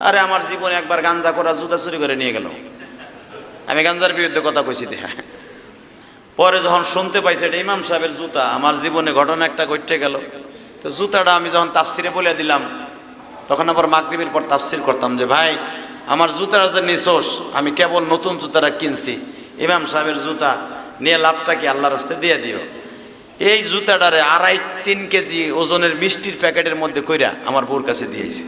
আরে আমার জীবনে একবার গাঞ্জা করা জুতা চুরি করে নিয়ে গেল। আমি গাঞ্জার বিরুদ্ধে কথা কইছি দেহা পরে যখন শুনতে পাইছে এটা ইমাম সাহেবের জুতা, আমার জীবনে ঘটনা একটা ঘটতে গেল। তো জুতাটা আমি যখন তাফসিরে বলে দিলাম, তখন আবার মাগরিবের পর তাফসির করতাম যে, ভাই, আমার জুতাটা যে নিছোস আমি কেবল নতুন জুতাটা কিনছি। ইমাম সাহেবের জুতা নিয়ে লাভটা কি আল্লাহর রাস্তে দিয়ে দিও? এই জুতাটারে আড়াই তিন কেজি ওজনের মিষ্টির প্যাকেটের মধ্যে কইরা আমার বউর কাছে দিয়েছি।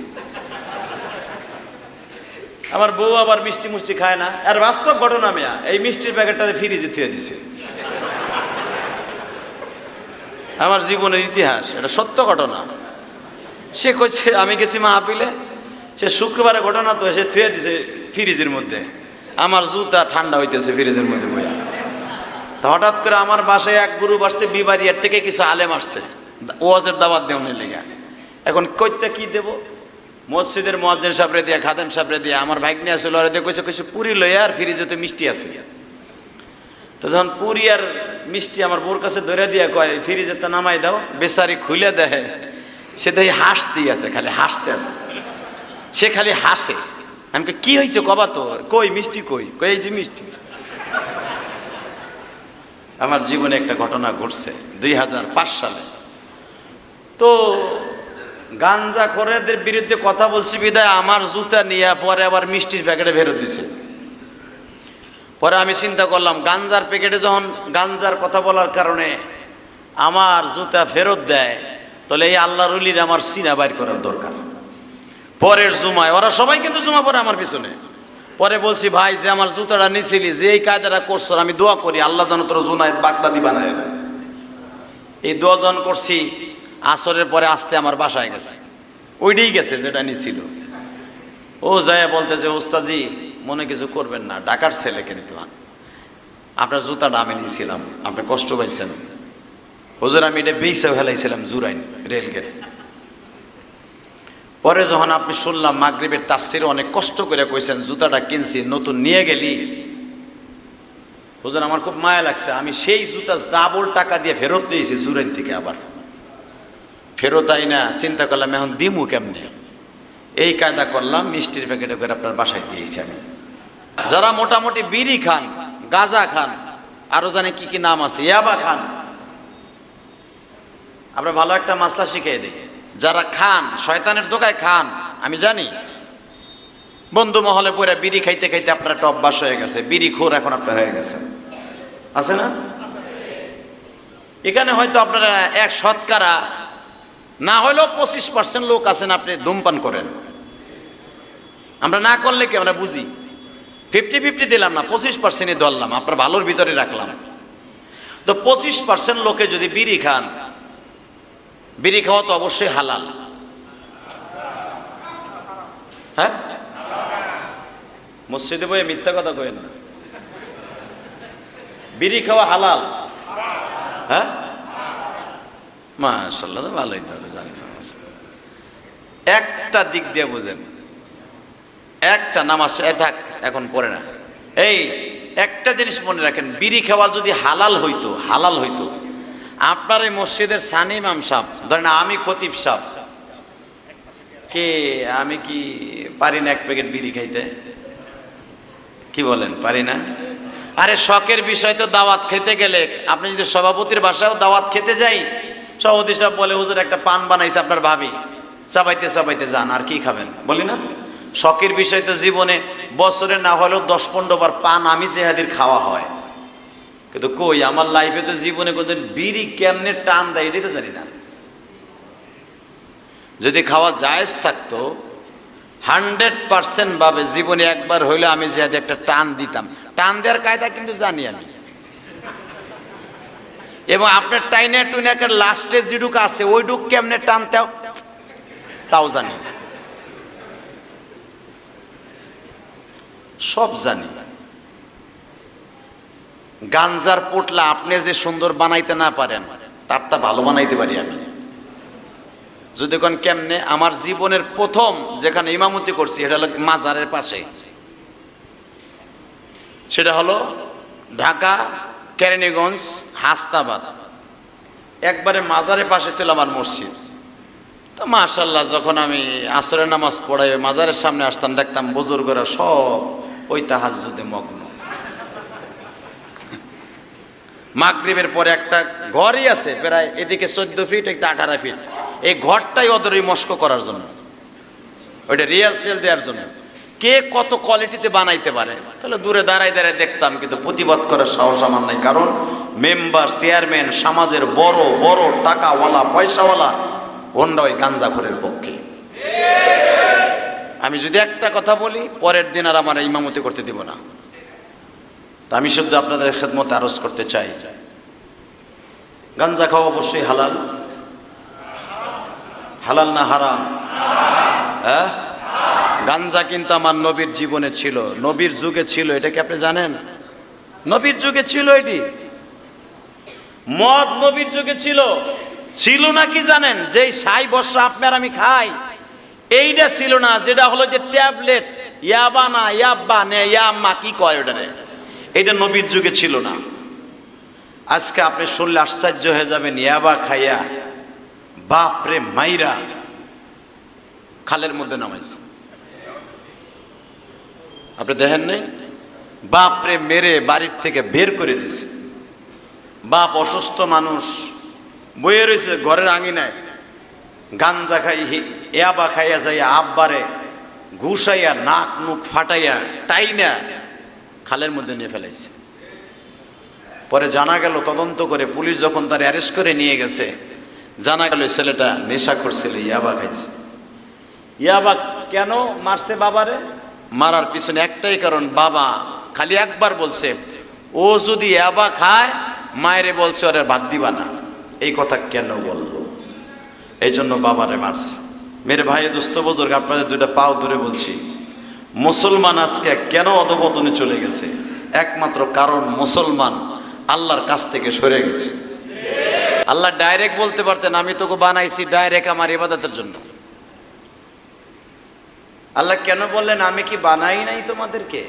আমার বউ আবার মিষ্টি মুষ্টি খায় না। আর বাস্তব ঘটনা মেয়া, এই মিষ্টির প্যাকেটটারে ফ্রিজে থুয়ে দিছে। আমার জীবনের ইতিহাস, এটা সত্য ঘটনা। সে কইছে, আমি গেছি মাহফিলে, সে শুক্রবারে ঘটনা তো সে থুয়ে দিছে ফ্রিজের মধ্যে। আমার জুতা ঠান্ডা হইতেছে ফ্রিজের মধ্যে বইয়া। তা হঠাৎ করে আমার বাসায় এক গুরু আসছে বিবারিয়ার থেকে কিছু আলেম আসছে। ওয়াজের দাবাত দেওয়ার লেগে। এখন কইতে কি দেব? মসজিদের মহাজেন সাপড়ে দিয়া, খাদেম সাপড়ে দিয়া, আমার নিয়ে আসলে ওরা দিয়ে কইছে কইছে, পুরি লইয়া আর ফ্রিজে তো মিষ্টি আছে। তো যখন পুরি আর মিষ্টি আমার বোর কাছে ধরে দিয়া কয়, ফ্রিজে তো নামাই দাও, বেচারি খুলে দেয় সে দেখি হাসতেই আছে, খালি হাসতে আছে। সে খালি হাসে। আমি কি হয়েছে কবা তো? কই, মিষ্টি কই? কই যে মিষ্টি। আমার জীবনে একটা ঘটনা ঘটছে, দুই হাজার পাঁচ সালে। তো গাঞ্জা খোরেদের বিরুদ্ধে কথা বলছি, বিদায়। আমার জুতা নিয়ে পরে আবার মিষ্টির প্যাকেটে ফেরত দিছে। পরে আমি চিন্তা করলাম, গাঞ্জার প্যাকেটে যখন গাঞ্জার কথা বলার কারণে আমার জুতা ফেরত দেয়, তাহলে এই আল্লাহ রুলির আমার সিনা বাইর করার দরকার। পরের জুমায়, ওরা সবাই কিন্তু জুমা পরে আমার পিছনে। পরে বলছি, ভাই, যে আমার জুতাটা নিছিলি, যে এই কায়দাটা করছ আমি দোয়া করি, আল্লাহ যেন তোর জুনায় বাগদাদি বানায় এই দোয়া জন করছি আসরের পরে আসতে আমার বাসায় গেছে। ওইটাই গেছে যেটা নিছিল। ও যায় বলতেছে ওস্তাজি মনে কিছু করবেন না ডাকার ছেলে কিন্তু আপনার জুতাটা আমি নিয়েছিলাম আপনি কষ্ট পাইছেন। হুজুর, আমি এটা বেইসে ফেলাইছিলাম জুরাইন রেলগেট পরে যখন আপনি শুনলাম মাগরিবের তাফসিরে অনেক কষ্ট করে কইছেন, জুতাটা কিনছি, নতুন নিয়ে গেলি। হুজুর, আমার খুব মায়া লাগছে। আমি সেই জুতা ডাবল টাকা দিয়ে ফেরত দিয়েছি জুরাইন থেকে আবার। ফেরত আই না, চিন্তা করলাম এখন দিমু কেমনে? এই কায়দা করলাম, মিষ্টির প্যাকেটে করে আপনার বাসায় দিয়েছি আমি। যারা মোটামুটি বিড়ি খান, গাজা খান, আরও জানে কি কি নাম আছে, ইয়াবা খান। আমরা ভালো একটা মাসলা শিখিয়ে দিই। যারা খান, শয়তানের দোকায় খান, আমি জানি। বন্ধু মহলে পরে বিড়ি খাইতে খাইতে আপনার একটা অভ্যাস হয়ে গেছে, বিড়ি খোর এখন আপনার হয়ে গেছে। আছে না? এখানে হয়তো আপনারা এক শতকরা না হলেও পঁচিশ পার্সেন্ট লোক আছেন, আপনি ধূমপান করেন। আমরা না করলে কি আমরা বুঝি? ফিফটি ফিফটি দিলাম না, পঁচিশ পার্সেন্টই ধরলাম, আপনার ভালোর ভিতরে রাখলাম। তো পঁচিশ পার্সেন্ট লোকে যদি বিড়ি খান, বিড়ি খাওয়া তো অবশ্যই হালাল। হ্যাঁ? মসজিদে বইয়ে মিথ্যা কথা কই না। বিড়ি খাওয়া হালাল। হ্যাঁ? মাশাল্লাহ তো ভালোই তাহলে জানি একটা দিক দিয়ে বুঝেন, একটা নামাজ থাক, এখন পড়ে না। এই, একটা জিনিস মনে রাখেন, বিড়ি খাওয়া যদি হালাল হইতো হালাল হইতো, আপনার এই মসজিদের সানি ইমাম সাহ ধরেন আমি খতিব সাহ কে, আমি কি পারি না এক প্যাকেট বিড়ি খাইতে? কি বলেন, পারি না? আরে শখের বিষয় তো দাওয়াত খেতে গেলে, আপনি যদি সভাপতির বাসায়ও দাওয়াত খেতে যাই সভাপতি সাহেব বলে, হুজুর, একটা পান বানাইছে আপনার ভাবি। চাবাইতে চাবাইতে যান, আর কি খাবেন? বলি না। শখের বিষয় তো জীবনে বছরে না হলেও দশ পনেরো বার পান আমি জেহাদির খাওয়া হয়। কিন্তু কই, আমার লাইফে তো জীবনে কোনদিন বিড়ি কেমনে টান দেয় এটাই তো জানি না। যদি খাওয়া জায়েজ থাকতো, হান্ড্রেড পার্সেন্ট ভাবে জীবনে একবার হইলে আমি জেহাদি একটা টান দিতাম। টান দেওয়ার কায়দা কিন্তু জানি আমি। এবং আপনার টাইনে টুইনাকের লাস্টে যেটুক আছে ওই ডুক কেমনে টানতেও তাও জানি সব জানি। গাঞ্জার পোটলা আপনি যে সুন্দর বানাইতে না পারেন তার তা ভালো বানাইতে পারি আমি। যদি কোন কেমনে, আমার জীবনের প্রথম যেখানে ইমামতি করছি এটা হলো মাজারের পাশে। সেটা হলো ঢাকা কেরানীগঞ্জ হাস্তাবাদ একবারে মাজারের পাশে ছিল আমার মসজিদ। তো মাশাল্লাহ যখন আমি আসরের নামাজ পড়াই মাজারের সামনে আসতাম, দেখতাম বুজুর্গরা সব ওই তাহাজুদে মগ্ন। মাগরিবের পরে একটা ঘরই আছে, প্রায় এদিকে চোদ্দ ফিট একটা আঠারো ফিট। এই ঘরটাই ওদের মস্ক করার জন্য। ওইটা রিয়াল সেল দেওয়ার জন্য। কে কত কোয়ালিটিতে বানাইতে পারে? তাহলে দূরে দাঁড়ায় দাঁড়ায় দেখতাম, কিন্তু প্রতিবাদ করার সাহস আমার নাই। কারণ মেম্বার, চেয়ারম্যান, সমাজের বড় বড় টাকাওয়ালা, পয়সাওয়ালা, ওনরা ওই গাঞ্জাখরের পক্ষে। আমি যদি একটা কথা বলি, পরের দিন আর আমার ইমামতি করতে দিব না। তা আমি শুধু আপনাদের খেদমতে আরজ করতে চাই। গাঞ্জা খাওয়া অবশ্যই হালাল। হালাল না হারাম? হ্যাঁ? গাঞ্জা কিন্তু আমার নবীর জীবনে ছিল, নবীর যুগে ছিল, এটা কি আপনি জানেন? নবীর যুগে ছিল এটি। মদ নবীর যুগে ছিল ছিল না কি জানেন? যেই সাই বর্ষা আপনার আমি খাই এইটা ছিল না, যেটা হলো যে ট্যাবলেট ইয়াবা না ইয়াব্বা নে ইয়াম্মা কি কয় ওটারে এটা নবীর যুগে ছিল না। আজকে আপনি শুনলে আশ্চর্য হয়ে যাবেন ইয়াবা খাইয়া, বাপরে মাইরা, খালের মধ্যে নামাইছে। আপনি দেখেন নাই? বাপরে মেরে বাড়ির থেকে বের করে দিছে। বাপ অসুস্থ মানুষ বয়ে রয়েছে ঘরের আঙিনায়। গাঞ্জা খাই ইয়াবা খাইয়া যাইয়া আব্বারে ঘুষাইয়া, নাক মুখ ফাটাইয়া, টাইনা খালের মধ্যে নিয়ে ফেলাইছে। পরে জানা গেল, তদন্ত করে পুলিশ যখন তার অ্যারেস্ট করে নিয়ে গেছে, জানা গেল ছেলেটা নেশা করছিল ইয়াবা খাইছে। ইয়াবা কেন মারছে বাবারে? মারার পিছনে একটাই কারণ, বাবা খালি একবার বলছে, ও যদি ইয়াবা খায়, মায়েরে বলছে ওরে ভাত দিবা না। এই কথা কেন বলব? এই জন্য বাবারে মারছে। মেরে ভাই, দোস্ত, বুজুর্গ, আপনাদের দুইটা পাও ধরে বলছি। মুসলমান আজকে কেন অধপতনে চলে গেছে? একমাত্র কারণ মুসলমান আল্লাহর কাছ থেকে সরে গেছে। আল্লাহ ডাইরেক্ট বলতে পারতেন, আমি তোকে বানাইছি ডাইরেক্ট আমার ইবাদতের জন্য। আল্লাহ কেন বললেন, আমি কি বানাই নাই তোমাদেরকে?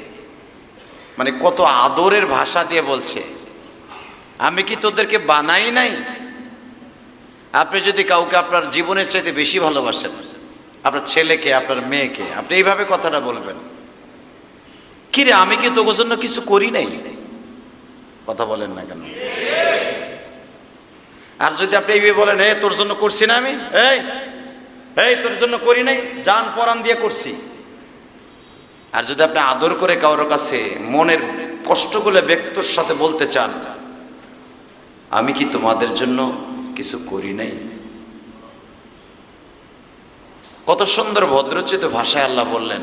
মানে কত আদরের ভাষা দিয়ে বলছে, আমি কি তোদেরকে বানাই নাই? আপনি যদি কাউকে আপনার জীবনের চাইতে বেশি ভালোবাসেন, আপনার ছেলেকে, আপনার মেয়েকে, আপনি এইভাবে কথাটা বলবেন। কিরে আমি কি তোর জন্য কিছু করি নাই? কথা বলেন না কেন? আর যদি আপনি বলেন, এ, তোর জন্য করছি না আমি? এই এই, তোর জন্য করি নাই, জান পরাণ দিয়ে করছি। আর যদি আপনি আদর করে কারোর কাছে মনের কষ্টগুলো ব্যক্তর সাথে বলতে চান, আমি কি তোমাদের জন্য কিছু করি নাই? কত সুন্দর ভদ্রচিত ভাষায় আল্লাহ বললেন,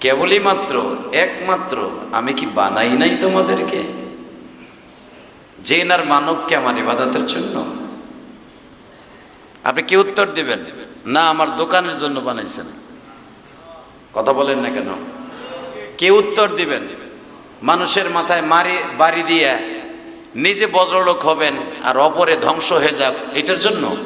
কেবলই মাত্র, একমাত্র আমি কি বানাই নাই তোমাদেরকে? যে নার মানবকে আমার ইবাদতের জন্য? আপনি কি উত্তর দিবেন? না আমার দোকানের জন্য বানাইছেন। কথা বলেন না কেন? কে উত্তর দিবেন? মানুষের মাথায় মারি বাড়ি দিয়ে নিজে বদ্রলোক হবেন আর অপরে ধ্বংস হয়ে যাক এটার জন্য?